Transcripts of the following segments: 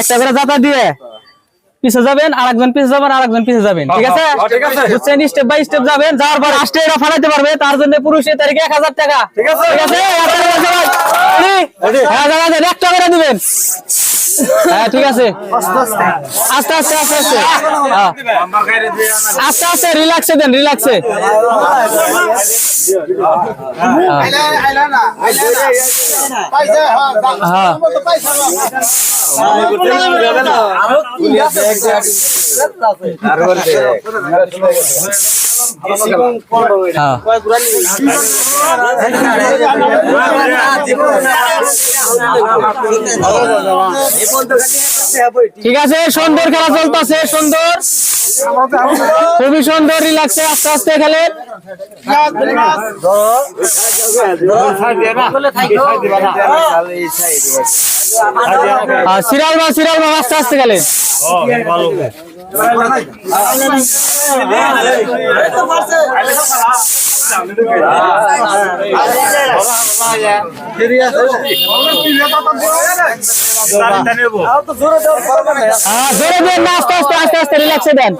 একটা করে জাতা দিয়ে। পিছে যাবেন আরেকজন পিছে যাবেন আর একজন পিছে যাবেন। ঠিক আছে? হ্যাঁ, বুঝছেন? স্টেপ বাই স্টেপ যাবেন যাওয়ার পর আসতে এটা ফালাইতে পারবে তার জন্য পুরুষের তারিখে এক হাজার টাকা। ঠিক আছে। ঠিক আছে? হ্যাঁ একটা করে দিবেন। হ্যাঁ ঠিক আছে। আস্তে আস্তে। আস্তে আস্তে। আস্তে আস্তে। রিল্যাক্সে দেন রিল্যাক্সে হ্যাঁ। হ্যাঁ। ঠিক আছে, সুন্দর খেলা চলতেছে, সুন্দর। খুবই সুন্দর রিল্যাক্সে আস্তে আস্তে খেলেন আর সিরিয়াল বা সিরিয়াল বা আস্তে আস্তে খেলেন হ্যাঁ জোরে দেন না আস্তে আস্তে আস্তে আস্তে রিল্যাক্সে দেন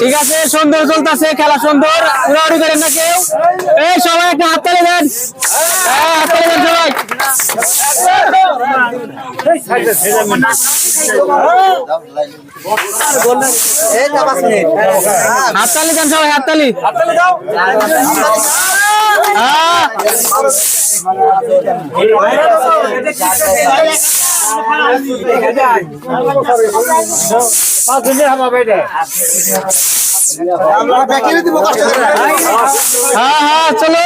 ঠিক আছে সুন্দর চলতেছে খেলা সুন্দর। উড়াউড়ি করেন না কেউ? এই সবাই একটা হাত তালে দেন। হ্যাঁ, হাত তালে সবাই। হাত তালি দেন সবাই হাত তালি। হ্যাঁ। হ্যাঁ হ্যাঁ চলো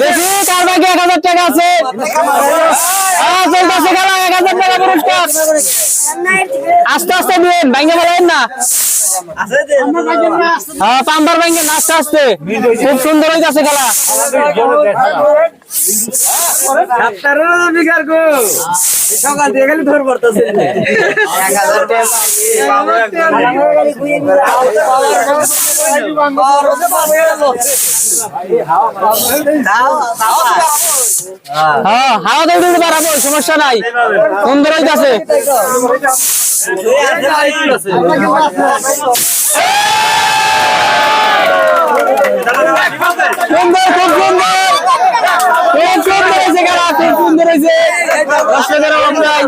দেখি কার ভাগ্যে এক হাজার টাকা আছে। আস্তে আস্তে দিন ভাঙ্গে বলেন না হ্যাঁ পাম্বার ভাঙ্গে না আস্তে আস্তে খুব সুন্দর হইতাছে খেলা সকাল দিয়ে গেলে ধর পড়তেছে। হ্যাঁ। হাওয়া দিতে সমস্যা নাই। সুন্দর হইতাছে সুন্দর খুব সুন্দর খুব সুন্দর হয়েছে খেলা খুব সুন্দর হয়েছে দর্শকের অভাব নাই